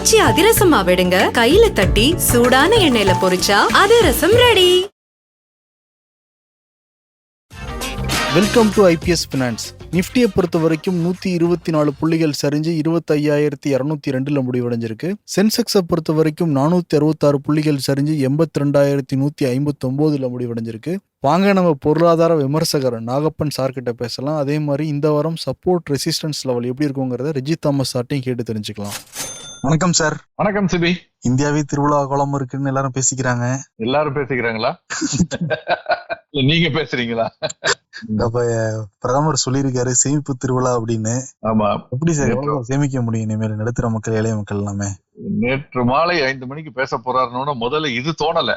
காய்ச்சி அதிரசமா விடுங்க. கையில தட்டி சூடான எண்ணெயில பொரிச்சா அதிரசம் ready welcome to IPS finance நிஃப்டியை பொறுத்த வரைக்கும் நூற்றி இருபத்தி நாலு புள்ளிகள் சரிஞ்சு இருபத்தையாயிரத்தி இரநூத்தி ரெண்டில் முடிவடைஞ்சிருக்கு. சென்செக்ஸை பொறுத்த வரைக்கும் நானூற்றி அறுபத்தாறு புள்ளிகள் சரிஞ்சு எண்பத்தி ரெண்டாயிரத்தி நூற்றி ஐம்பத்தொம்போதில் முடிவடைஞ்சிருக்கு. வாங்க நம்ம பொருளாதார விமர்சகர் நாகப்பன் சார்கிட்ட பேசலாம். அதே மாதிரி இந்த வாரம் சப்போர்ட் ரெசிஸ்டன்ஸ் லெவல் எப்படி இருக்குங்கிறத ரிஜித் தாமஸ் சார்ட்டையும் கேட்டு தெரிஞ்சுக்கலாம். வணக்கம் சார் வணக்கம் சிபி. இந்தியாவே திருவிழா கோலம் இருக்குன்னு எல்லாரும் பேசிக்கிறாங்க. எல்லாரும் பேசிக்கிறாங்களா? நீங்க பேசுறீங்களா? அப்ப பிரதமர் சொல்லியிருக்காரு சேமிப்பு திருவிழா அப்படின்னு. ஆமா. எப்படி சார் சேமிக்க முடியும் இனிமேல்? நடுத்தர மக்கள் எளிய மக்கள் எல்லாமே. நேற்று மாலை ஐந்து மணிக்கு பேச போறாருன்னு முதல்ல இது தோணல.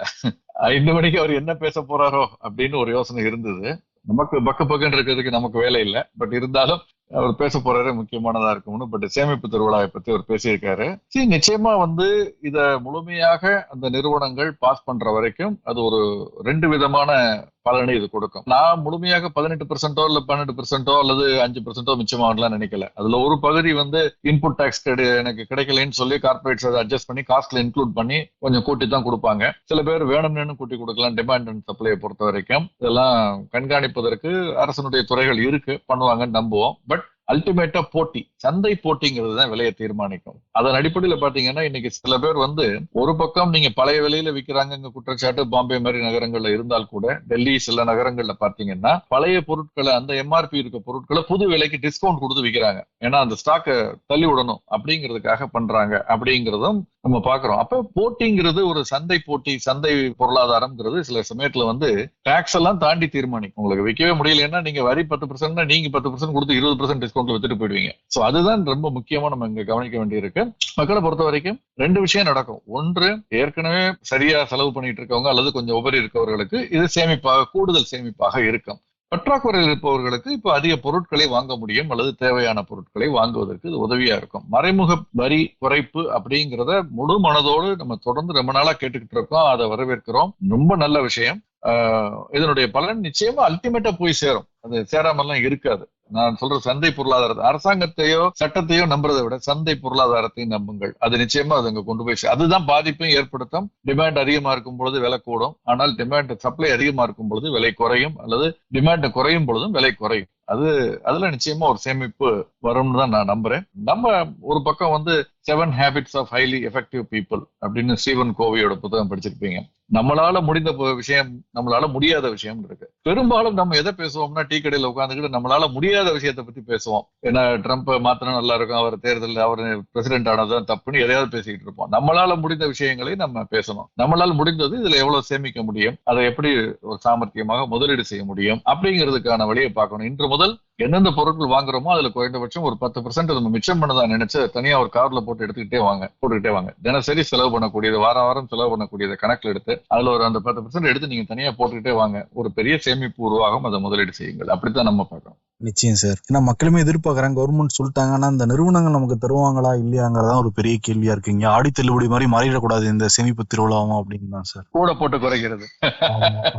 ஐந்து மணிக்கு அவர் என்ன பேச போறாரோ அப்படின்னு ஒரு யோசனை இருந்தது. நமக்கு பக்கு பக்குன்னு இருக்கிறதுக்கு நமக்கு வேலை இல்லை. பட் இருந்தாலும் அவர் பேச போறாரு முக்கியமானதா இருக்கும்னு பட் சேமிப்பு திருவிழாவை பத்தி அவர் பேசியிருக்காரு. சரி நிச்சயமா வந்து இத முழுமையாக அந்த நிறுவனங்கள் பாஸ் பண்ற வரைக்கும் அது ஒரு ரெண்டு விதமான பலனை இது கொடுக்கும். நான் முழுமையாக பதினெட்டு பெர்சென்டோ இல்ல பன்னெண்டு பெர்சென்டோ அல்லது அஞ்சு பெர்சென்டோ மிச்சமாகலாம் நினைக்கல. அதுல ஒரு பகுதி வந்து இன்புட் டேக்ஸ் எனக்கு கிடைக்கலன்னு சொல்லி கார்பரேட்ஸ் அதை அட்ஜஸ்ட் பண்ணி காஸ்ட்ல இன்க்ளூட் பண்ணி கொஞ்சம் கூட்டி தான் கொடுப்பாங்க. சில பேர் வேணும்னு கூட்டி கொடுக்கலாம் டிமாண்ட் அண்ட் சப்ளையை பொறுத்த வரைக்கும். இதெல்லாம் கண்காணிப்பதற்கு அரசனுடைய துறைகள் இருக்கு பண்ணுவாங்கன்னு நம்புவோம். பட் அல்டிமேட்டா போட்டி சந்தை போட்டிங்கிறது தான் விலையை தீர்மானிக்கும். அதன் அடிப்படையில பாத்தீங்கன்னா இன்னைக்கு சில பேர் வந்து ஒரு பக்கம் நீங்க பழைய விலையில விற்கிறாங்க குற்றச்சாட்டு பாம்பே மாதிரி நகரங்கள்ல இருந்தால் கூட டெல்லி சில நகரங்கள்ல பாத்தீங்கன்னா பழைய பொருட்களை அந்த எம்ஆர்பி இருக்க பொருட்களை புது விலைக்கு டிஸ்கவுண்ட் கொடுத்து விற்கிறாங்க ஏன்னா அந்த ஸ்டாக்கை தள்ளி விடணும் அப்படிங்கிறதுக்காக பண்றாங்க அப்படிங்கிறதும் நம்ம பாக்குறோம் அப்ப போட்டிங்கிறது ஒரு சந்தை போட்டி சந்தை பொருளாதாரம்ங்கிறது சில சமயத்துல வந்து டாக்ஸ் எல்லாம் தாண்டி தீர்மானிக்கும். உங்களுக்கு விற்கவே முடியலன்னா நீங்க வரி பத்து பர்சன்ட் நீங்க பத்து பர்சன்ட் கொடுத்து இருபது பர்சன்ட் டிஸ்கவுண்ட்ல வித்துட்டு போயிடுவீங்க. சோ அதுதான் ரொம்ப முக்கியமா நம்ம இங்க கவனிக்க வேண்டியிருக்கு. மக்களை பொறுத்த வரைக்கும் ரெண்டு விஷயம் நடக்கும். ஒன்று ஏற்கனவே சரியா செலவு பண்ணிட்டு இருக்கவங்க அல்லது கொஞ்சம் உபரி இருக்கவர்களுக்கு இது சேமிப்பாக கூடுதல் சேமிப்பாக இருக்கும். பற்றாக்குறையில் இருப்பவர்களுக்கு இப்ப அதிக பொருட்களை வாங்க முடியும் அல்லது தேவையான பொருட்களை வாங்குவதற்கு இது உதவியா இருக்கும். மறைமுக வரி குறைப்பு அப்படிங்கிறத முழு மனதோடு நம்ம தொடர்ந்து ரொம்ப நாளா கேட்டுக்கிட்டு இருக்கோம். அதை வரவேற்கிறோம். ரொம்ப நல்ல விஷயம். ஆஹ் இதனுடைய பலன் நிச்சயமா அல்டிமேட்டா போய் சேரும். அது சேராமல்லாம் இருக்காது. நான் சொல்ற சந்தை பொருளாதாரத்தை அரசாங்கத்தையோ சட்டத்தையோ நம்புறதை விட சந்தை பொருளாதாரத்தையும் நம்புங்கள். அது நிச்சயமா அது அங்க கொண்டு போய் அதுதான் பாதிப்பையும் ஏற்படுத்தும். டிமாண்ட் அதிகமா இருக்கும் பொழுது விலை கூடும். ஆனால் டிமாண்ட் சப்ளை அதிகமா இருக்கும் பொழுது விலை குறையும். அல்லது டிமாண்ட் குறையும் பொழுதும் விலை குறையும். அது அதுல நிச்சயமா ஒரு சேமிப்பு வரும்னு தான் நான் நம்புறேன். நம்ம ஒரு பக்கம் வந்து seven habits of highly effective people அப்படின்னு ஸ்டீவன் கோவியோட புத்தகம் படிச்சிருப்பீங்க. நம்மளால முடிந்த விஷயம் நம்மளால முடியாத விஷயம் இருக்கு. பெரும்பாலும் நம்ம எதை பேசுவோம்னா டீ கடையில உட்காந்துக்கிட்டு நம்மளால முடியாத விஷயத்தை பத்தி பேசுவோம். ஏன்னா ட்ரம்ப் மாத்தினா நல்லா இருக்கும். அவர் தேர்தலில் அவர் பிரசிடென்ட் ஆனதுதான் தப்புன்னு எதையாவது பேசிக்கிட்டு இருப்போம். நம்மளால முடிந்த விஷயங்களை நம்ம பேசணும். நம்மளால முடிந்தது இதுல எவ்வளவு சேமிக்க முடியும்? அதை எப்படி ஒரு சாமர்த்தியமாக முதலீடு செய்ய முடியும்? அப்படிங்கிறதுக்கான வழியை பார்க்கணும். இன்று முதல் எந்தெந்த பொருட்கள் வாங்குறோமோ அதுல குறைந்தபட்சம் ஒரு பத்து பர்சன்ட் நம்ம மிச்சம் பண்ணதா நினைச்சு தனியா ஒரு கார்ல போட்டு எடுத்துக்கிட்டே வாங்க போட்டுக்கிட்டே வாங்க. தினசரி செலவு பண்ணக்கூடியது வாரம் வாரம் செலவு பண்ணக்கூடியதை கணக்குல எடுத்து அதுல ஒரு அந்த பத்து பர்சன்ட் எடுத்து நீங்க தனியா போட்டுக்கிட்டே வாங்க. ஒரு பெரிய சேமிப்பு உருவாகும் அதை முதலீடு செய்யுங்கள். அப்படித்தான் நம்ம பார்க்கணும். நிச்சயம் சார். ஏன்னா மக்களுமே எதிர்பார்க்கறாங்க கவர்மெண்ட் சொல்லிட்டாங்க. ஆனா இந்த நிறுவனங்கள் நமக்கு தருவாங்களா இல்லையாங்கிறதா ஒரு பெரிய கேள்வியா இருக்குங்க ஆடி தள்ளுபடி மாதிரி மாறிடக்கூடாது இந்த சேமிப்பு திருவிழாவும் அப்படின்னு தான் சார். கூட போட்டு குறைக்கிறது.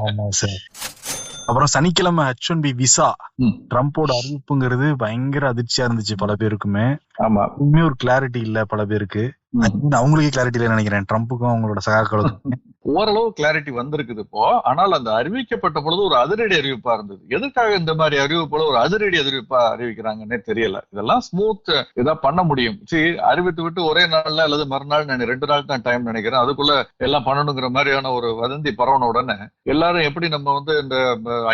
ஆமா சார். அப்புறம் சனிக்கிழமை ஹெச் ஒன் பி விசா. ட்ரம்ப்போட அறிவிப்புங்கிறது பயங்கர அதிர்ச்சியா இருந்துச்சு பல பேருக்குமே. ஆமா. இன்னுமே ஒரு கிளாரிட்டி இல்ல பல பேருக்கு. அவங்களுக்கே கிளாரிட்டி இல்லைன்னு நினைக்கிறேன். ட்ரம்ப்புக்கும் அவங்களோட சகாக்களுக்கும். ஓரளவு கிளாரிட்டி வந்திருக்குது இப்போ. ஆனால் அந்த அறிவிக்கப்பட்ட பொழுது ஒரு அதிரடி அறிவிப்பா இருந்தது. எதுக்காக இந்த மாதிரி அறிவிப்புல ஒரு அதிரடி அறிவிப்பா அறிவிக்கிறாங்கன்னே தெரியல. இதெல்லாம் ஸ்மூத் இதா பண்ண முடியும். சரி அறிவித்து விட்டு ஒரே நாள்ல அல்லது மறுநாள் நான் ரெண்டு நாள் தான் டைம் நினைக்கிறேன். அதுக்குள்ள எல்லாம் பண்ணணுங்கிற மாதிரியான ஒரு வதந்தி பரவன உடனே எல்லாரும் எப்படி நம்ம வந்து இந்த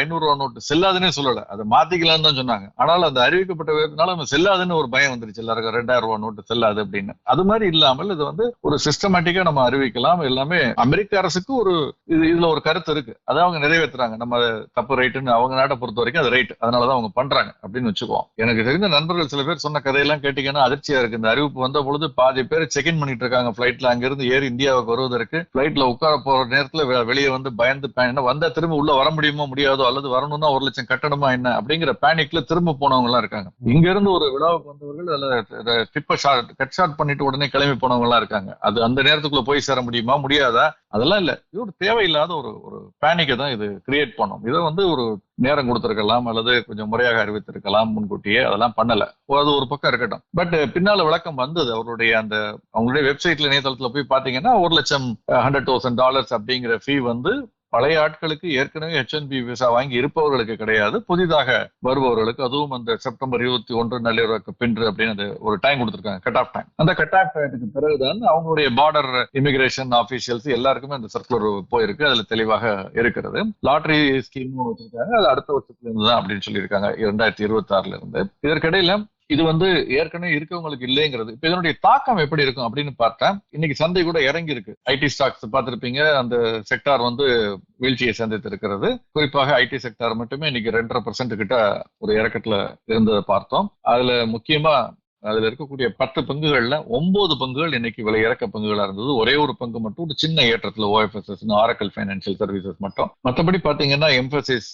ஐநூறு ரூபா நோட்டு செல்லாதுன்னே சொல்லல. அதை மாத்திக்கலாம்னு தான் சொன்னாங்க. ஆனால் அந்த அறிவிக்கப்பட்ட விதத்தினால நம்ம செல்லாதுன்னு ஒரு பயம் வந்துருச்சு. எல்லாருக்கும் ரெண்டாயிரம் ரூபா நோட்டு செல்லாது அப்படின்னு. அது மாதிரி இல்லாமல் இது வந்து ஒரு சிஸ்டமேட்டிக்கா நம்ம அறிவிக்கலாம். எல்லாமே அமெரிக்கா அரசுக்கு ஒரு இது இதுல ஒரு கருத்து இருக்கு. அதை அவங்க நிறைவேற்றுறாங்க நம்ம தப்பு ரைட்டுன்னு அவங்க நாட்டை பொறுத்த வரைக்கும் அது ரைட் அதனாலதான் அவங்க பண்றாங்க அப்படின்னு வச்சுக்குவோம். எனக்கு தெரிந்த நண்பர்கள் சில பேர் சொன்ன கதையெல்லாம் கேட்டீங்கன்னா அதிர்ச்சியா இருக்கு. இந்த அறிவிப்பு வந்த பொழுது பாதி பேர் செக் இன் பண்ணிட்டு இருக்காங்க பிளைட்ல அங்கிருந்து ஏறி இந்தியாவுக்கு வருவதற்கு பிளைட்ல உட்கார போற நேரத்துல வெளியே வந்து பயந்து பே- என்ன வந்தா திரும்ப உள்ள வர முடியுமோ முடியாதோ அல்லது வரணும்னா ஒரு லட்சம் கட்டணமா என்ன அப்படிங்கிற பேனிக்ல திரும்ப போனவங்க எல்லாம் இருக்காங்க. இங்க இருந்து ஒரு விழாவுக்கு வந்தவர்கள் அதுல டிப்ப ஷார்ட் கட் ஷார்ட் பண்ணிட்டு உடனே கிளம்பி போனவங்க எல்லாம் இருக்காங்க. அது அந்த நேரத்துக்குள்ள போய் சேர முடியுமா? முடியாதா? அதெல்லாம் இல்ல. இது ஒரு தேவையில்லாத ஒரு ஒரு பேனிக்கை தான் இது கிரியேட் பண்ணும். இதை வந்து ஒரு நேரம் கொடுத்துருக்கலாம் அல்லது கொஞ்சம் முறையாக அறிவித்திருக்கலாம் முன்கூட்டியே. அதெல்லாம் பண்ணல. அது ஒரு பக்கம் இருக்கட்டும். பட் பின்னால விளக்கம் வந்தது. அவருடைய அந்த அவங்களுடைய வெப்சைட்ல இணையதளத்துல போய் பாத்தீங்கன்னா ஒரு லட்சம் ஹண்ட்ரட் தௌசண்ட் டாலர்ஸ் அப்படிங்கிற ஃபீ வந்து பழைய ஆட்களுக்கு ஏற்கனவே ஹெச்என்பி விசா வாங்கி இருப்பவர்களுக்கு கிடையாது. புதிதாக வருபவர்களுக்கு அதுவும் அந்த செப்டம்பர் இருபத்தி ஒன்று நள்ளிரவுக்கு பின்று அப்படின்னு ஒரு டைம் கொடுத்துருக்காங்க கட் ஆஃப் டைம் அந்த கட் ஆஃப் டைமுக்கு பிறகுதான் அவங்களுடைய பார்டர் இமிகிரேஷன் ஆபீஷியல்ஸ் எல்லாருக்குமே அந்த சர்க்குலர் போயிருக்கு அதுல தெளிவாக இருக்கிறது. லாட்டரி ஸ்கீமும் வச்சிருக்காங்க அது அடுத்த வருஷத்துல இருந்து தான் அப்படின்னு சொல்லியிருக்காங்க இரண்டாயிரத்தி இருபத்தி ஆறுல இருந்து. இதற்கிடையில இது வந்து ஏற்கனவே இருக்கவங்களுக்கு இல்லைங்கிறது. இப்ப இதனுடைய தாக்கம் எப்படி இருக்கும் அப்படின்னு பார்த்தா இன்னைக்கு சந்தை கூட இறங்கி இருக்கு ஐடி ஸ்டாக்ஸ் பார்த்திருப்பீங்க அந்த செக்டார் வந்து வீழ்ச்சியை சந்தித்து இருக்கிறது குறிப்பாக ஐடி செக்டார் மட்டுமே இன்னைக்கு ரெண்டரை பர்சன்ட் கிட்ட ஒரு இறக்கத்துல இருந்ததை பார்த்தோம். அதுல முக்கியமா அதுல இருக்கக்கூடிய பத்து பங்குகள்ல ஒன்பது பங்குகள் இன்னைக்கு விலை இறக்க பங்குகளா இருந்தது. ஒரே ஒரு பங்கு மட்டும் ஒரு சின்ன ஏற்றத்துல ஓஎஃப்எஸ்எஸ் ஆரக்கல் ஃபைனான்சியல் சர்வீசஸ் மட்டும். மற்றபடி பாத்தீங்கன்னா எம்பசிஸ்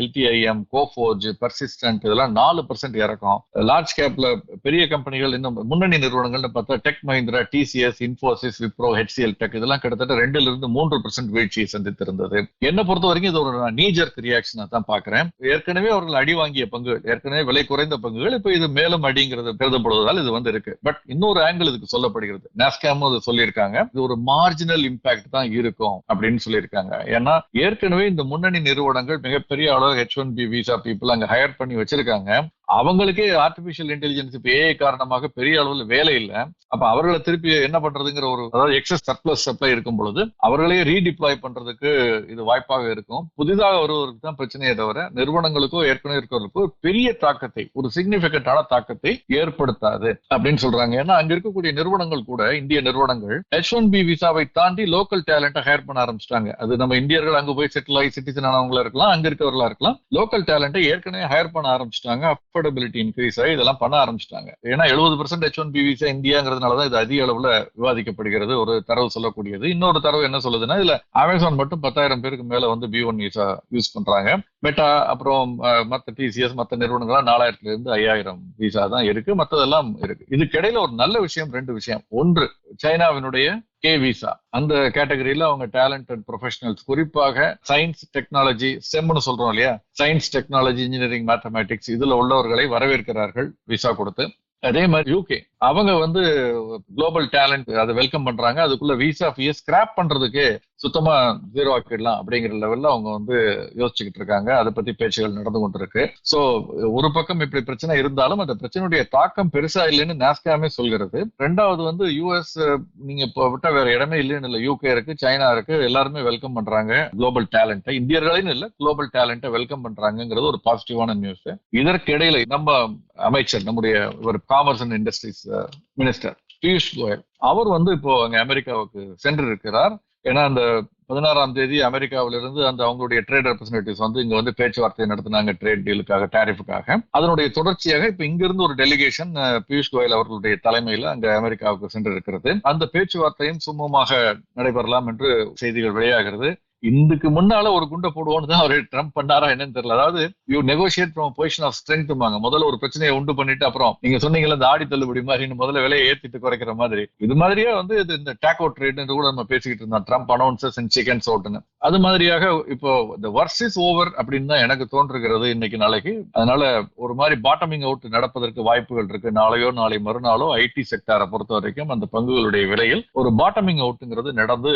எல்டிஐஎம் கோஃபோர்ஜ் பர்சிஸ்டன்ட் இதெல்லாம் நாலு பர்சன்ட் இறக்கும். லார்ஜ் கேப்ல பெரிய கம்பெனிகள் இன்னும் முன்னணி நிறுவனங்கள்னு பார்த்தா tech Mahindra TCS Infosys Wipro HCL tech இதெல்லாம் கிட்டத்தட்ட ரெண்டுல இருந்து மூன்று பர்சன்ட் வீழ்ச்சியை சந்தித்திருந்தது. என்ன பொறுத்த வரைக்கும் இது ஒரு நீஜர் ரியாக்ஷனா தான் பாக்குறேன். ஏற்கனவே அவர்கள் அடி வாங்கிய பங்குகள் ஏற்கனவே விலை குறைந்த பங்குகள் இப்ப இது மேலும் அடிங்கிறது கருதப்படுவதால் இது வந்து இருக்கு. பட் இன்னொரு ஆங்கிள் இதுக்கு சொல்லப்படுகிறது. நாஸ்காமும் அதை சொல்லியிருக்காங்க. இது ஒரு மார்ஜினல் இம்பாக்ட் தான் இருக்கும் அப்படின்னு சொல்லியிருக்காங்க. ஏன்னா ஏற்கனவே இந்த முன்னணி நிறுவனங்கள் மிகப்பெரிய அளவு H one B visa people அங்க ஹையர் பண்ணி வச்சிருக்காங்க. அவங்களுக்கே ஆர்டிபிஷியல் இன்டெலிஜென்ஸ் இப்போ ஏஐ காரணமாக பெரிய அளவில் வேலை இல்லை. அப்ப அவர்களை திருப்பி என்ன பண்றதுங்கிற ஒரு அதாவது எக்ஸஸ் சர்ப்ளஸ் சப்ளை இருக்கும் பொழுது அவர்களே ரீடிப்ளாய் பண்றதுக்கு இது வாய்ப்பாக இருக்கும். புதிதாக வருவதற்கு தான் பிரச்சனையே தவிர நிறுவனங்களுக்கோ ஏற்கனவே இருக்கிறவர்களுக்கோ பெரிய தாக்கத்தை ஒரு சிக்னிபிகண்டான தாக்கத்தை ஏற்படுத்தாது அப்படின்னு சொல்றாங்க. ஏன்னா அங்க இருக்கக்கூடிய நிறுவனங்கள் கூட இந்திய நிறுவனங்கள் எச் ஒன் பி விசாவை தாண்டி லோக்கல் டேலண்ட்டை ஹையர் பண்ண ஆரம்பிச்சிட்டாங்க. அது நம்ம இந்தியர்கள் அங்க போய் செட்டில் ஆகி சிட்டிசன் ஆனவங்களா இருக்கலாம் அங்க இருக்கவர்களா இருக்கலாம். லோக்கல் டேலண்ட்டை ஏற்கனவே ஹையர் பண்ண ஆரம்பிச்சிட்டாங்க. அஃபோர்டபிலிட்டி இன்க்ரீஸ் ஆகி இதெல்லாம் பண்ண ஆரம்பிச்சிட்டாங்க. ஏன்னா எழுபது percent H one B visa இந்தியாங்கிறதுனாலதான் இது அதிக அளவில் விவாதிக்கப்படுகிறது. ஒரு தரவு சொல்லக்கூடியது. இன்னொரு தரவு என்ன சொல்லுதுன்னா இதுல அமேசான் மட்டும் பத்தாயிரம் பேருக்கு மேல வந்து பி ஒன் விசா யூஸ் பண்றாங்க. மெட்டா அப்புறம் மத்த டிசிஎஸ் மத்த நிறுவனங்கள்லாம் நாலாயிரத்துல இருந்து ஐயாயிரம் விசா தான் இருக்கு. மத்ததெல்லாம் இருக்கு. இதுக்கிடையில ஒரு நல்ல விஷயம் ரெண்டு விஷயம். ஒன்று சைனாவினுடைய கே விசா. அந்த கேட்டகரியில அவங்க டேலண்டட் ப்ரொஃபஷனல்ஸ் குறிப்பாக சயின்ஸ் டெக்னாலஜி செம்னு சொல்றோம் இல்லையா? சயின்ஸ் டெக்னாலஜி இன்ஜினியரிங் மேத்தமேட்டிக்ஸ் இதுல உள்ளவர்களை வரவேற்கிறார்கள் விசா கொடுத்து. அதே மாதிரி யூகே அவங்க வந்து குளோபல் டேலண்ட் அதை வெல்கம் பண்றாங்க. அதுக்குள்ள விசா ஃபீஸ் ஸ்கிராப் பண்றதுக்கு சுத்தமா ஜீரோ ஆக்கிடலாம் அப்படிங்கிற லெவல்ல அவங்க வந்து யோசிச்சுக்கிட்டு இருக்காங்க. அதை பத்தி பேச்சுகள் நடந்து கொண்டிருக்கு. சோ ஒரு பக்கம் இப்படி பிரச்சனை இருந்தாலும் அந்த பிரச்சனையுடைய தாக்கம் பெருசா இல்லைன்னு நாஸ்காமே சொல்கிறது. ரெண்டாவது வந்து யூஎஸ் நீங்க இப்போ விட்டா வேற இடமே இல்லைன்னு இல்லை. யூகே இருக்கு சைனா இருக்கு எல்லாருமே வெல்கம் பண்றாங்க. குளோபல் டேலண்ட்டை இந்தியர்களையும் இல்ல குளோபல் டேலண்ட்டை வெல்கம் பண்றாங்கிறது ஒரு பாசிட்டிவான நியூஸ் இதற்கு இடையில நம்ம அமைச்சர் நம்முடைய ஒரு commerce and industries minister Piyush Goyal அவர் வந்து இப்போ அங்க அமெரிக்காவுக்கு சென்று இருக்கிறார் ஏன்னா அந்த பதினாறாம் தேதி அமெரிக்காவிலிருந்து அந்த அவங்களுடைய ட்ரேட் ரெப்ரஸன்டேட்டிவ்ஸ் வந்து இங்க வந்து பேச்சுவார்த்தை நடத்தினாங்க ட்ரேட் டீலுக்காக டேரிஃபுக்காக அதனுடைய தொடர்ச்சியாக இப்ப இங்கிருந்து ஒரு டெலிகேஷன் பியூஷ் கோயல் அவர்களுடைய தலைமையில அங்க அமெரிக்காவுக்கு சென்று இருக்கிறது அந்த பேச்சுவார்த்தையும் சுமூகமாக நடைபெறலாம் என்று செய்திகள் வெளியாகிறது. இதுக்கு முன்னால ஒரு குண்டை போடுவோம்னு தான் அவர் ட்ரம்ப் பண்ணாரா என்னன்னு தெரியல. அதாவது you negotiate from position of ஸ்ட்ரென்த்மாங்க முதல்ல ஒரு பிரச்சனையை உண்டு பண்ணிட்டு அப்புறம் நீங்க சொன்னீங்கல்ல இந்த ஆடி தள்ளுபடி மாதிரி முதல்ல விலையை ஏத்திட்டு குறைக்கிற மாதிரி. இது மாதிரியே வந்து இது இந்த டேக் அவுட் ரேட் கூட நம்ம பேசிக்கிட்டு இருந்தோம். ட்ரம்ப் அனௌன்சஸ் அண்ட் சிக்கன் சோட்டுன்னு அது மாதிரியாக இப்போ இந்த வர்ஸ் இஸ் ஓவர் அப்படின்னு தான் எனக்கு தோன்றுகிறது இன்னைக்கு நாளைக்கு. அதனால ஒரு மாதிரி பாட்டமிங் அவுட் நடப்பதற்கு வாய்ப்புகள் இருக்கு. நாளையோ நாளை மறுநாளோ ஐடி செக்டாரை பொறுத்த வரைக்கும் அந்த பங்குகளுடைய விலையில் ஒரு பாட்டமிங் அவுட்ங்கிறது நடந்து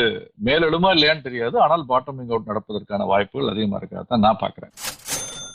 மேலெழுமா இல்லையான்னு தெரியாது. ஆனால் பாட்டமிங் அவுட் நடப்பதற்கான வாய்ப்புகள் அதிகமா இருக்கா நான் பார்க்குறேன்.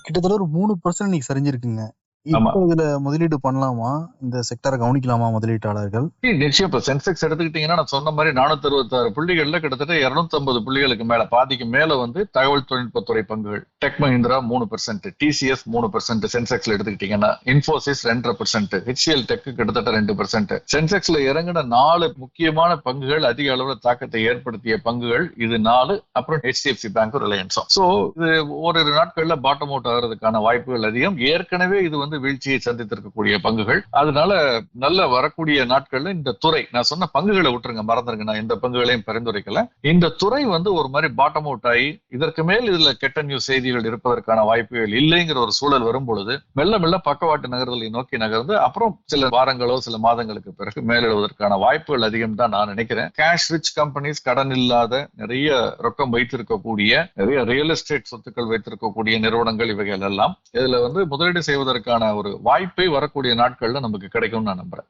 கிட்டத்தட்ட ஒரு மூணு பர்சன்ட் இன்னைக்கு சரிஞ்சிருக்குங்க. இப்போ இதுல முதலீடு பண்ணலாமா? இந்த செக்டரை கவனிக்கலாமா முதலீட்டாளர்கள்? நிச்சயம் இப்ப சென்செக்ஸ் எடுத்துக்கிட்டீங்கன்னா நான் சொன்ன மாதிரி நானூத்தி அறுபத்தி ஆறு புள்ளிகள்ல கிட்டத்தட்ட இருநூத்தி ஐம்பது புள்ளிகளுக்கு மேல பாதிக்கு மேல வந்து தகவல் தொழில்நுட்பத்துறை பங்குகள். டெக் மஹிந்திரா மூணு பெர்சென்ட் டிசிஎஸ் மூணு பெர்சென்ட் சென்செக்ஸ்ல எடுத்துக்கிட்டீங்கன்னா இன்ஃபோசிஸ் ரெண்டரை பெர்சென்ட் ஹெச்சிஎல் டெக் கிட்டத்தட்ட ரெண்டு பெர்சென்ட் சென்செக்ஸ்ல இறங்கின நாலு முக்கியமான பங்குகள் அதிக அளவுல தாக்கத்தை ஏற்படுத்திய பங்குகள் இது நாலு அப்புறம் ஹெச்டிஎஃப்சி பேங்க் ரிலையன்ஸும் சோ இது ஓரிரு நாட்கள்ல பாட்டம் அவுட் ஆகிறதுக்கான வாய்ப்புகள் அதிகம். ஏற்கனவே இது வந்து வந்து வீழ்ச்சியை சந்தித்திருக்கக்கூடிய பங்குகள். அதனால நல்ல வரக்கூடிய நாட்கள்ல இந்த துறை நான் சொன்ன பங்குகளை விட்டுருங்க மறந்துருங்க நான் எந்த பங்குகளையும் பரிந்துரைக்கல. இந்த துறை வந்து ஒரு மாதிரி பாட்டம் அவுட் ஆகி இதற்கு மேல் இதுல கெட்ட நியூஸ் செய்திகள் இருப்பதற்கான வாய்ப்புகள் இல்லைங்கிற ஒரு சூழல் வரும் பொழுது மெல்ல மெல்ல பக்கவாட்டு நகர்தலை நோக்கி நகர்ந்து அப்புறம் சில வாரங்களோ சில மாதங்களுக்கு பிறகு மேலிடுவதற்கான வாய்ப்புகள் அதிகம் தான் நான் நினைக்கிறேன். கேஷ் ரிச் கம்பெனிஸ் கடன் இல்லாத நிறைய ரொக்கம் வைத்திருக்கக்கூடிய நிறைய ரியல் எஸ்டேட் சொத்துக்கள் வைத்திருக்கக்கூடிய நிறுவனங்கள் இவைகள் எல்லாம் இதுல வந்து முதலீடு செய்வதற்கான ஒரு வாய்ப்பை வரக்கூடிய நாட்கள்ல நமக்கு கிடைக்கும்னு நான் நம்புறேன்.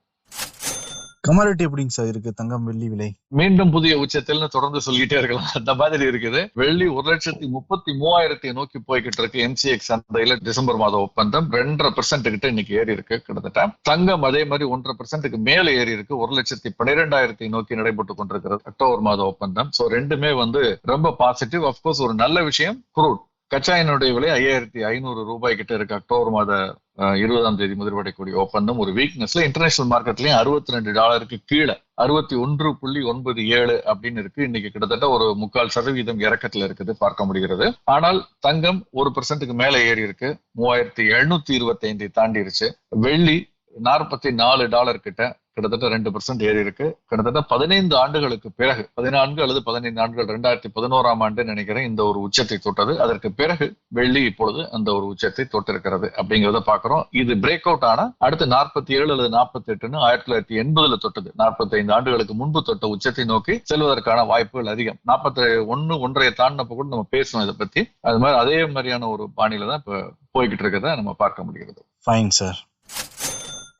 கமாடிட்டி எப்படிங்க சார் இருக்கு? தங்கம் வெள்ளி விலை? மீண்டும் புதிய உச்சத்தில்னு தொடர்ந்து சொல்லிட்டே இருக்கலாம். அந்த மாதிரி இருக்குது. வெள்ளி ஒரு லட்சத்தி முப்பத்தி மூவாயிரத்தி நோக்கி போய்கிட்டு இருக்கு என்சிஎக்ஸ் சந்தையில டிசம்பர் மாத ஒப்பந்தம். ரெண்டரை பெர்சென்ட் கிட்ட இன்னைக்கு ஏறி இருக்கு கிட்டத்தட்ட. தங்கம் அதே மாதிரி ஒன்றரை பெர்சென்ட்டுக்கு மேல ஏறி இருக்கு. ஒரு லட்சத்தி பன்னிரெண்டாயிரத்தி நோக்கி நடைபெற்று கொண்டிருக்கிறது அக்டோபர் மாத ஒப்பந்தம். சோ ரெண்டுமே வந்து ரொம்ப பாசிட்டிவ் அப்கோர்ஸ் ஒரு நல்ல விஷயம். குரூட் கச்சா எண்ணெயுடைய விலை ஐயாயிரத்தி ஐநூறு ரூபாய் கிட்ட இருக்கு அக்டோபர் மாத இருபதாம் தேதி முதல்வடையக்கூடிய ஒப்பந்தம். ஒரு வீக்னஸ்ல இன்டர்நேஷனல் மார்க்கெட்லயும் அறுபத்தி ரெண்டு டாலருக்கு கீழே அறுபத்தி ஒன்று புள்ளி ஒன்பது ஏழு அப்படின்னு இருக்கு. இன்னைக்கு கிட்டத்தட்ட ஒரு முக்கால் சதவீதம் இறக்கத்துல இருக்குது பார்க்க முடிகிறது. ஆனால் தங்கம் ஒரு பெர்சன்ட்டுக்கு மேல ஏறி இருக்கு. மூவாயிரத்தி எழுநூத்தி இருபத்தி ஐந்தை தாண்டிருச்சு. வெள்ளி நாற்பத்தி நாலு டாலர் கிட்ட கிட்டத்தட்ட ரெண்டு பெர்சென்ட் ஏறி இருக்கு. கிட்டத்தட்ட பதினைந்து ஆண்டுகளுக்கு பிறகு பதினான்கு அல்லது பதினைந்து ஆண்டுகள் ரெண்டாயிரத்தி பதினோராம் ஆண்டு நினைக்கிறேன் இந்த ஒரு உச்சத்தை தொட்டது. அதற்கு பிறகு வெள்ளி இப்பொழுது அந்த ஒரு உச்சத்தை தொட்டிருக்கிறது அப்படிங்கிறத பாக்குறோம் இது பிரேக் அவுட் ஆனா அடுத்து நாற்பத்தி ஏழு அல்லது நாற்பத்தி எட்டுன்னு ஆயிரத்தி தொள்ளாயிரத்தி எண்பதுல தொட்டது. நாற்பத்தி ஐந்து ஆண்டுகளுக்கு முன்பு தொட்ட உச்சத்தை நோக்கி செல்வதற்கான வாய்ப்புகள் அதிகம். நாற்பத்தி ஒன்னு ஒன்றைய தாண்டினப்ப கூட நம்ம பேசணும் இதை பத்தி. அது மாதிரி அதே மாதிரியான ஒரு பாணியில தான் இப்ப போய்கிட்டு இருக்கிறத நம்ம பார்க்க முடிகிறது. ஃபைன் சார்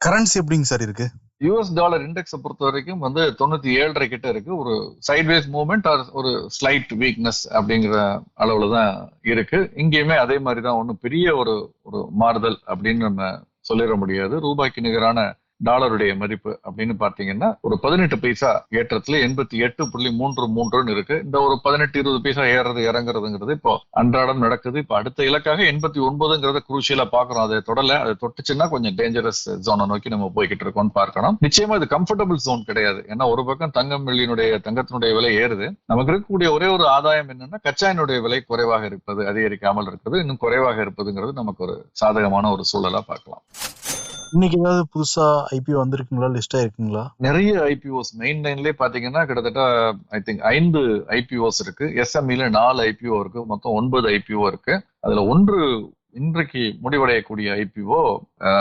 கரன்சி எப்படிங்க சார் இருக்கு? யூஎஸ் டாலர் இண்டெக்ஸை பொறுத்த வரைக்கும் வந்து தொண்ணூத்தி ஏழரை கிட்ட இருக்கு. ஒரு சைட்வேஸ் மூவ்மெண்ட் ஒரு ஸ்லைட் வீக்னஸ் அப்படிங்கிற அளவுல தான் இருக்கு. இங்கேயுமே அதே மாதிரி தான். ஒன்றும் பெரிய ஒரு ஒரு மாறுதல் அப்படின்னு நம்ம சொல்லிட முடியாது. ரூபாய்க்கு நிகரான டாலருடைய மதிப்பு அப்படின்னு பாத்தீங்கன்னா ஒரு பதினெட்டு பைசா ஏற்றத்துல எண்பத்தி எட்டு புள்ளி மூன்று மூன்றுன்னு இருக்கு. இந்த ஒரு பதினெட்டு இருபது பைசா ஏறது இறங்குறதுங்கிறது இப்போ அன்றாடம் நடக்குது. இப்போ அடுத்த இலக்காக எண்பத்தி ஒன்பதுங்கிறத குரூசியலா பாக்குறோம் அதை தொடல அதை தொட்டுச்சுன்னா கொஞ்சம் டேஞ்சரஸ் ஜோனை நோக்கி நம்ம போய்கிட்டு இருக்கோம்னு பார்க்கணும். நிச்சயமா இது கம்ஃபர்டபுள் ஜோன் கிடையாது. ஏன்னா ஒரு பக்கம் தங்கம் வெள்ளியினுடைய தங்கத்தினுடைய விலை ஏறுது. நமக்கு இருக்கக்கூடிய ஒரே ஒரு ஆதாயம் என்னன்னா கச்சாயினுடைய விலை குறைவாக இருப்பது அதிகரிக்காமல் இருக்கிறது. இன்னும் குறைவாக இருப்பதுங்கிறது நமக்கு ஒரு சாதகமான ஒரு சூழலா பார்க்கலாம். இன்னைக்கு ஏதாவது புதுசா ஐபிஓ வந்திருக்குங்களா? லிஸ்ட் ஆயிருக்குங்களா? நிறைய ஐபிஓஸ். மெயின் லைன்லயே பாத்தீங்கன்னா கிட்டத்தட்ட ஐ திங்க் ஐந்து ஐபிஓஸ் இருக்கு. எஸ்எம்இல நாலு ஐபிஓ இருக்கு. மொத்தம் ஒன்பது ஐபிஓ இருக்கு. அதுல ஒன்று இன்றைக்கு முடிவடையக்கூடிய ஐபிஓ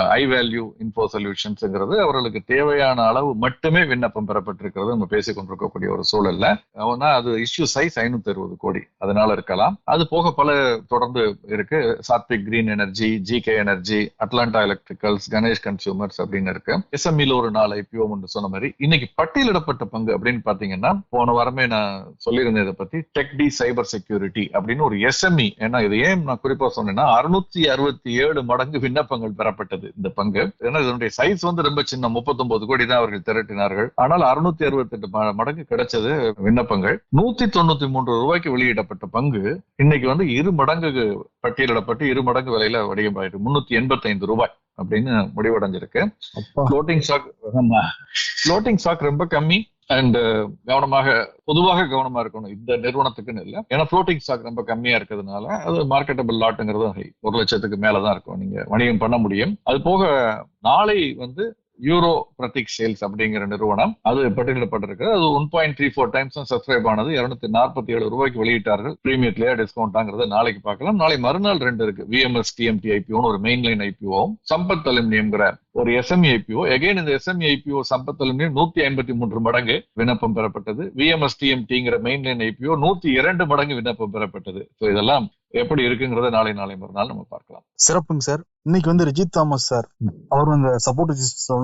ஐ வேல்யூ இன்ஃபோ சொல்யூஷன்ஸ்ங்கிறது அவர்களுக்கு தேவையான அளவு மட்டுமே விண்ணப்பம் பெறப்பட்டிருக்கிறது. நம்ம பேசிக் கொண்டிருக்கக்கூடிய ஒரு சூழல்ல. அவனா அது இஷ்யூ சைஸ் ஐநூத்தி அறுபது கோடி. அதனால இருக்கலாம். அது போக பல தொடர்ந்து இருக்கு. Sathvik green energy G K energy Atlanta electricals Ganesh consumers அப்படின்னு இருக்கு. எஸ்எம்இல ஒரு நாலு ஐபிஓ ஒன்று சொன்ன மாதிரி இன்னைக்கு பட்டியலிடப்பட்ட பங்கு அப்படின்னு பாத்தீங்கன்னா போன வாரமே நான் சொல்லியிருந்தேன் இதை பத்தி டெக் டி சைபர் செக்யூரிட்டி அப்படின்னு ஒரு எஸ்எம்இ ஏன்னா இது ஏன் நான் குறிப்பா சொன்னேன்னா அறுநூத்தி அறுபத்தி ஏழு மடங்கு விண்ணப்பங்கள் பெறப்பட்டது இந்த பங்கு. ஏன்னா இதனுடைய சைஸ் வந்து ரொம்ப சின்ன 39 கோடி தான் அவர்கள் திரட்டினார்கள். ஆனால் அறுநூத்தி அறுபத்தி எட்டு மடங்கு கிடைச்சது விண்ணப்பங்கள். நூத்தி தொண்ணூத்தி மூன்று ரூபாய்க்கு வெளியிடப்பட்ட பங்கு இன்னைக்கு வந்து இரு மடங்கு பட்டியலிடப்பட்டு இரு மடங்கு விலையில வடிவமாயிருக்கு. முன்னூத்தி எண்பத்தி ஐந்து ரூபாய். அப்படின்னு முடிவடைஞ்சிருக்கு. ஃப்ளோட்டிங் ஸ்டாக் ஃப்ளோட்டிங் ஸ்டாக் ரொம்ப கம்மி அண்ட் கவனமாக பொதுவாக கவனமா இருக்கணும். இந்த நிறுவனத்துக்குன்னு இல்லை. ஏன்னா ஃப்ளோட்டிங் ஸ்டாக் ரொம்ப கம்மியா இருக்கிறதுனால அது மார்க்கெட்டபிள் லாட்டுங்கிறது. ஒரு லட்சத்துக்கு மேலதான் இருக்கும். நீங்க வணிகம் பண்ண முடியும். அது போக நாளை வந்து யூரோ பிரதிக் சேல்ஸ் அப்படிங்கிற நிறுவனம். அது பட்டியலிடப்பட்டிருக்கு அது one point three four times subscribe ஆனது. இருநூத்தி நாற்பத்தி ஏழு ரூபாய்க்கு வெளியிட்டார்கள். பிரீமியத்திலேயே டிஸ்கவுண்டாங்கிறத நாளைக்கு பார்க்கலாம். நாளை மறுநாள் ரெண்டு இருக்கு. விஎம்எஸ் டிஎம்டி ஐபிஓன்னு ஒரு மெயின் லைன் ஐபிஓவும் சம்பத் அலுமினியம்ங்கிற ஒரு எஸ்எம்இ ஐபிஓ எகைன் இந்த எஸ்எம்இ ஐபிஓ சம்பத் அலுமினியம் நூத்தி ஐம்பத்தி மூன்று மடங்கு விண்ணப்பம் பெறப்பட்டது. விஎம்எஸ் டிஎம்டிங்கிற மெயின் லைன் ஐபிஓ நூத்தி இரண்டு மடங்கு விண்ணப்பம் பெறப்பட்டது. ஸோ இதெல்லாம் எப்படி இருக்குங்கிறத நாளை நாளை மறுநாள் நம்ம பார்க்கலாம். சிறப்புங்க சார். இன்னைக்கு வந்து ரிஜித் தாமஸ் சார் அவர் அந்த சப்போர்ட்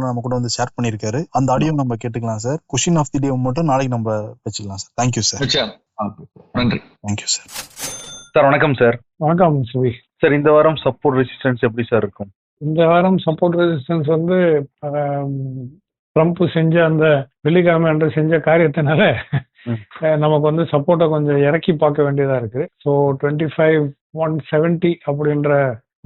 நம்ம கூட வந்து ஷேர் பண்ணியிருக்காரு. அந்த ஆடியோ நம்ம கேட்டுக்கலாம் sir. Question of the day மட்டும் நாளைக்கு நம்ம வச்சுக்கலாம் சார். தேங்க்யூ சார் நன்றி. தேங்க்யூ சார் சார் வணக்கம் சார். வணக்கம் சார் இந்த வாரம் சப்போர்ட் ரெசிஸ்டன்ஸ் எப்படி சார் இருக்கும்? இந்த வாரம் சப்போர்ட் ரெசிஸ்டன்ஸ் வந்து ட்ரம்ப் செஞ்ச அந்த வெள்ளிக்கிழமை அன்று செஞ்ச காரியத்தினால நமக்கு வந்து சப்போர்ட்டை கொஞ்சம் இறக்கி பார்க்க வேண்டியதா இருக்கு. So twenty five one seventy அப்படின்ற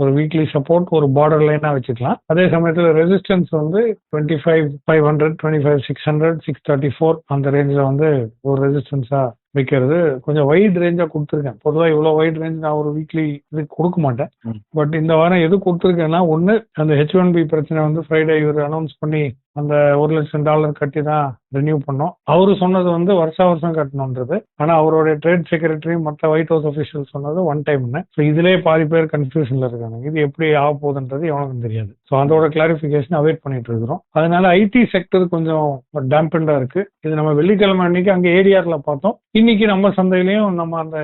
ஒரு வீக்லி சப்போர்ட் ஒரு பார்டர் லைனா வச்சுக்கலாம். அதே சமயத்தில் ரெசிஸ்டன்ஸ் வந்து twenty five five hundred twenty five six hundred six thirty four அந்த ரேஞ்சில் வந்து ஒரு ரெசிஸ்டன்ஸா வைக்கிறது. கொஞ்சம் வைட் ரேஞ்சா கொடுத்துருக்கேன். பொதுவா இவ்வளவு வைட் ரேஞ்ச் நான் ஒரு வீக்லி இது கொடுக்க மாட்டேன். பட் இந்த வாரம் எது கொடுத்துருக்கேன்னா ஒண்ணு அந்த ஹெச் ஒன் பி பிரச்சனை வந்து ஃப்ரைடே இவர் அனௌன்ஸ் பண்ணி அந்த ஒரு லட்சம் டாலர் கட்டி தான் ரினியூ பண்ணோம். அவரு சொன்னது வந்து வருஷா வருஷம் கட்டணுன்றது ஆனா அவருடைய ட்ரேட் செக்ரட்டரி மற்ற ஒயிட் ஹவுஸ் அஃபிஷியல் சொன்னது ஒன் டைம்னு ஸோ இதுலயே பாதி பேர் கன்ஃபியூஷன்ல இருக்காங்க இது எப்படி ஆக போகுதுன்றது எவனுக்கும் தெரியாது. ஸோ அதோட கிளாரிஃபிகேஷன் அவைட் பண்ணிட்டு இருக்கிறோம். அதனால ஐடி செக்டர் கொஞ்சம் டேம்பண்டா இருக்கு. இது நம்ம வெள்ளிக்கிழமை அன்னைக்கு அங்க ஏரியாவில் பார்த்தோம். இன்னைக்கு நம்ம சந்தையிலையும் நம்ம அந்த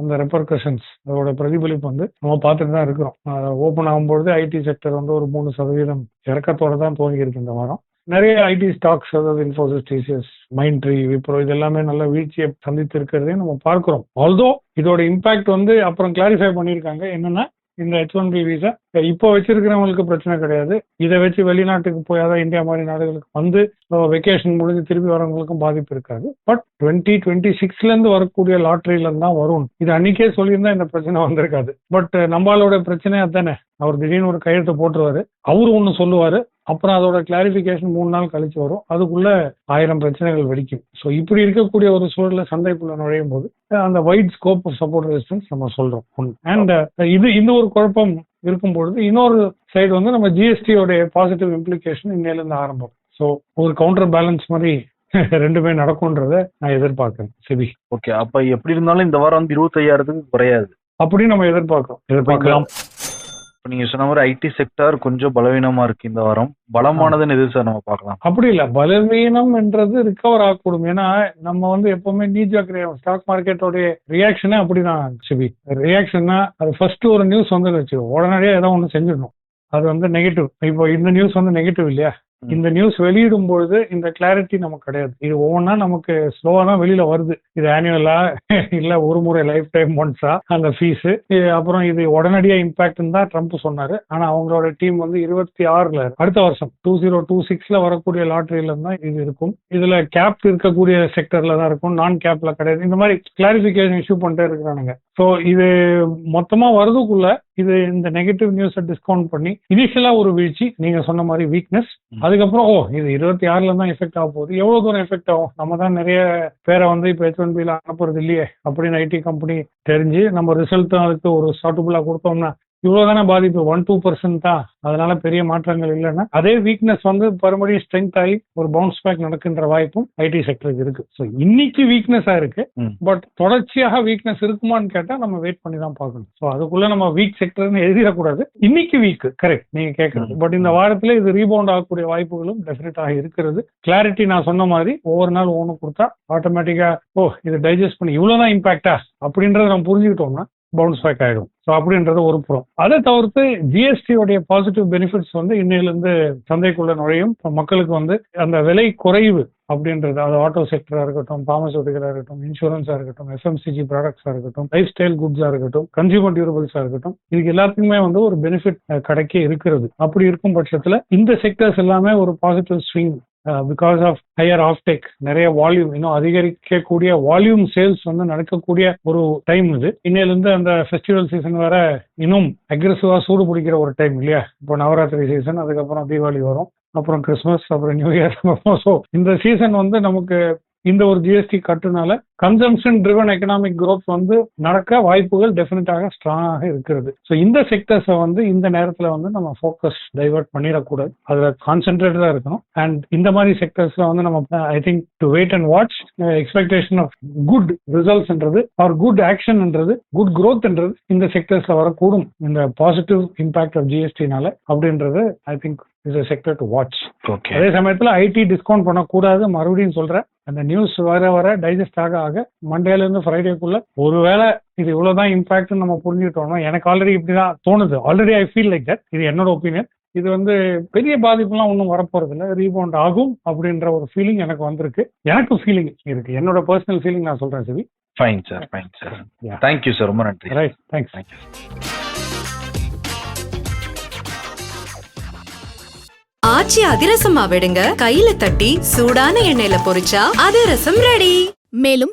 அந்த ரெப்பர்கஷன்ஸ் அதோட பிரதிபலிப்பு வந்து நம்ம பார்த்துட்டு தான் இருக்கிறோம். ஓப்பன் ஆகும்பொழுது ஐடி செக்டர் வந்து ஒரு மூணு சதவீதம் இறக்கத்தோட தான் துவங்கி இருக்கு இந்த வாரம். நிறைய ஐடி ஸ்டாக்ஸ் அதாவது Infosys TCS Mindtree Wipro இது எல்லாமே நல்ல வீழ்ச்சியை சந்தித்து இருக்கிறதையும் நம்ம பார்க்கிறோம். ஆல்தோ இதோட இம்பாக்ட் வந்து அப்புறம் கிளாரிஃபை பண்ணியிருக்காங்க. என்னன்னா இந்த ஹெச் ஒன் பி விசா இப்போ வச்சிருக்கிறவங்களுக்கு பிரச்சனை கிடையாது. இதை வச்சு வெளிநாட்டுக்கு போய் அதாவது இந்தியா மாதிரி நாடுகளுக்கு வந்து வெக்கேஷன் முடிஞ்சு திருப்பி வரவங்களுக்கும் பாதிப்பு இருக்காது. பட் டுவெண்ட்டி டுவெண்ட்டி சிக்ஸ்ல இருந்து வரக்கூடிய லாட்டரியில இருந்து தான் வரும். இது அன்னைக்கே சொல்லியிருந்தா இந்த பிரச்சனை வந்திருக்காது. பட் நம்மளோட பிரச்சனை அதானே? அவர் திடீர்னு ஒரு கையெழுத்து போட்டுருவாரு. அவரு ஒன்று சொல்லுவாரு. அப்புறம் அதோட கிளாரிஃபிகேஷன் மூணு நாள் கழிச்சு வரும். அதுக்குள்ள ஆயிரம் பிரச்சனைகள் வெடிக்கும். ஸோ இப்படி இருக்கக்கூடிய ஒரு சூழல்ல சந்தைக்குள்ள நுழையும் போது அந்த wide scope of support resistance நம்ம சொல்றோம். அண்ட் இது இந்த ஒரு குழப்பம் இருக்கும் பொழுது இன்னொரு சைடு வந்து நம்ம ஜிஎஸ்டியோடைய பாசிட்டிவ் இம்ப்ளிகேஷன் இன்னையில இருந்து ஆரம்பம். ஸோ ஒரு கவுண்டர் பேலன்ஸ் மாதிரி ரெண்டுமே நடக்கும்ன்றத நான் எதிர்பார்க்கிறேன் செபி. ஓகே அப்ப எப்படி இருந்தாலும் இந்த வாரம் வந்து இருபத்தையாயிரத்துக்கு குறையாது. அப்படி நம்ம எதிர்பார்க்கிறோம். எதிர்பார்க்கலாம் இப்போ நீங்க சொன்ன மாதிரி ஐடி செக்டார் கொஞ்சம் பலவீனமா இருக்கு இந்த வாரம். பலமானதுன்னு எது சார் நம்ம பார்க்கலாம்? அப்படி இல்ல. பலவீனம் என்றது ரிகவர் ஆகக்கூடும். ஏன்னா நம்ம வந்து எப்பவுமே நீஜாக் ஸ்டாக் மார்க்கெட்டோடைய ரியாக்ஷனே அப்படிதான் சிபி. ரியாக்ஷன்னா அது ஃபர்ஸ்ட் ஒரு நியூஸ் வந்து வச்சு உடனடியே ஏதோ ஒன்று செஞ்சிடணும். அது வந்து நெகட்டிவ் இப்போ இந்த நியூஸ் வந்து நெகட்டிவ் இல்லையா? இந்த நியூஸ் வெளியிடும் பொழுது இந்த கிளாரிட்டி நமக்கு கிடையாது. இது ஒவ்வொன்றா நமக்கு ஸ்லோவா தான் வெளியில வருது. இது ஆனுவலா இல்ல ஒரு முறை லைஃப் டைம் ஒன்ஸா அந்த ஃபீஸ் அப்புறம் இது உடனடியா இம்பாக்ட் தான் ட்ரம்ப் சொன்னாரு. ஆனா அவங்களோட டீம் வந்து இருபத்தி ஆறுல அடுத்த வருஷம் டூ ஜீரோ டூ சிக்ஸ்ல வரக்கூடிய லாட்டரியில தான் இது இருக்கும். இதுல கேப் இருக்கக்கூடிய செக்டர்ல தான் இருக்கும். நான் கேப்ல கிடையாது. இந்த மாதிரி கிளாரிபிகேஷன் இஷ்யூ பண்ணிட்டே இருக்கிறானுங்க. ஸோ இது மொத்தமா வரதுக்குள்ள இது இந்த நெகட்டிவ் நியூஸை டிஸ்கவுண்ட் பண்ணி இனிஷியலா ஒரு வீழ்ச்சி நீங்க சொன்ன மாதிரி வீக்னஸ் அதுக்கப்புறம் ஓ இது இருபத்தி ஆறுல தான் எஃபெக்ட் ஆக போகுது. எவ்வளவு தூரம் எஃபெக்ட் ஆகும்? நம்ம தான் நிறைய பேரை வந்து இப்போ ஹெச் ஒன் பில அனுப்புறது இல்லையே அப்படின்னு ஐடி கம்பெனி தெரிஞ்சு நம்ம ரிசல்ட் அதுக்கு ஒரு சூட்டபுளா கொடுத்தோம்னா இவ்வளவுதானே பாதிப்பு? ஒன் டூ பர்சன்ட் தான் அதனால பெரிய மாற்றங்கள் இல்லைன்னா அதே வீக்னஸ் வந்து மறுபடியும் ஸ்ட்ரென்த் ஆகி ஒரு பவுன்ஸ் பேக் நடக்கின்ற வாய்ப்பும் ஐடி செக்டருக்கு இருக்கு. ஸோ இன்னைக்கு வீக்னஸா இருக்கு. பட் தொடர்ச்சியாக வீக்னஸ் இருக்குமான்னு கேட்டா நம்ம வெயிட் பண்ணி தான் பார்க்கணும். ஸோ அதுக்குள்ள நம்ம வீக் செக்டர்னு எழுதிடக்கூடாது. இன்னைக்கு வீக் கரெக்ட் நீங்க கேட்கறது. பட் இந்த வாரத்துல இது ரீபவுண்ட் ஆகக்கூடிய வாய்ப்புகளும் டெஃபினட்டாக இருக்கிறது. கிளாரிட்டி நான் சொன்ன மாதிரி ஒவ்வொரு நாள் ஒவ்வொன்று கொடுத்தா ஆட்டோமேட்டிக்கா ஓ இது டைஜஸ்ட் பண்ணி இவ்வளவுதான் இம்பாக்டா அப்படின்றத நம்ம புரிஞ்சுக்கிட்டோம்னா பவுன்ஸ் பேக் ஆயிடும். ஸோ அப்படின்றது ஒரு புறம். அதை தவிர்த்து ஜிஎஸ்டி உடைய பாசிட்டிவ் பெனிஃபிட்ஸ் வந்து இன்னையிலிருந்து சந்தைக்குள்ள நுழையும். மக்களுக்கு வந்து அந்த விலை குறைவு அப்படின்றது அது ஆட்டோ செக்டரா இருக்கட்டும் பார்மசூட்டிக்கலா இருக்கட்டும் இன்சூரன்ஸா இருக்கட்டும் எஃப்எம்சிஜி ப்ராடக்ட்ஸா இருக்கட்டும் லைஃப் ஸ்டைல் குட்ஸா இருக்கட்டும் கன்சியூமர் டியூரபிள்ஸா இருக்கட்டும் இதுக்கு எல்லாத்துக்குமே வந்து ஒரு பெனிஃபிட் கிடைக்க இருக்கிறது. அப்படி இருக்கும் பட்சத்துல இந்த செக்டர்ஸ் எல்லாமே ஒரு positive swing because of higher offtake நிறைய வால்யூம் இன்னும் அதிகரிக்கக்கூடிய வால்யூம் சேல்ஸ் வந்து நடக்கக்கூடிய ஒரு டைம் இது. இன்னையிலிருந்து அந்த ஃபெஸ்டிவல் சீசன் வர இன்னும் அக்ரெசிவா சூடு பிடிக்கிற ஒரு டைம் இல்லையா? இப்போ நவராத்திரி சீசன் அதுக்கப்புறம் தீபாவளி வரும். அப்புறம் கிறிஸ்மஸ் அப்புறம் நியூ இயர் ஸோ இந்த சீசன் வந்து நமக்கு இந்த ஒரு ஜிஎஸ்டி கட்டுனால கன்சம்ஷன் ட்ரிவன் எக்கனாமிக் growth வந்து நடக்க வாய்ப்புகள் டெஃபினட்டாக ஸ்ட்ராங்காக இருக்கிறது. ஸோ இந்த செக்டர்ஸை வந்து இந்த நேரத்தில் வந்து நம்ம ஃபோக்கஸ் டைவர்ட் பண்ணிடக்கூடாது. அதில் கான்சென்ட்ரேட்டடாக இருக்கணும். அண்ட் இந்த மாதிரி செக்டர்ஸ்ல வந்து நம்ம I think to wait and watch expectation of good ரிசல்ட்ஸ்ன்றது or good ஆக்ஷன்ன்றது குட் growthன்றது இந்த செக்டர்ஸ்ல வரக்கூடும். இந்த பாசிட்டிவ் இம்பாக்ட் ஆஃப் ஜிஎஸ்டினால அப்படின்றது I think is a sector to watch அதே சமயத்துல ஐடி டிஸ்கவுண்ட் பண்ணக்கூடாது. மறுபடியும் சொல்றேன். அந்த நியூஸ் வர வர டைஜஸ்ட் ஆக ஆக மண்டேல இருந்து ஃப்ரைடேக்குள்ள ஒருவேளை இது இவ்வளவுதான் இம்பாக்ட் நம்ம புரிஞ்சுக்கிட்டோம்னா எனக்கு ஆல்ரெடி இப்படிதான் தோணுது. Already I feel like that இது என்னோட ஒப்பீனியன் இது வந்து பெரிய பாதிப்புலாம் ஒன்றும் வரப்போறது இல்லை ரீபவுண்ட் ஆகும் அப்படின்ற ஒரு ஃபீலிங் எனக்கு வந்திருக்கு. எனக்கு ஃபீலிங் இருக்கு. என்னோட பர்சனல் ஃபீலிங் நான் சொல்றேன் CV fine sir fine sir Yeah. Thank you sir ரொம்ப நன்றி. ரைட் தேங்க்ஸ் தேங்க்யூ ஆச்சி அதிரசமா விடுங்க கையில தட்டி சூடான எண்ணெயில பொரிச்சா அதிரசம் ரெடி மேலும்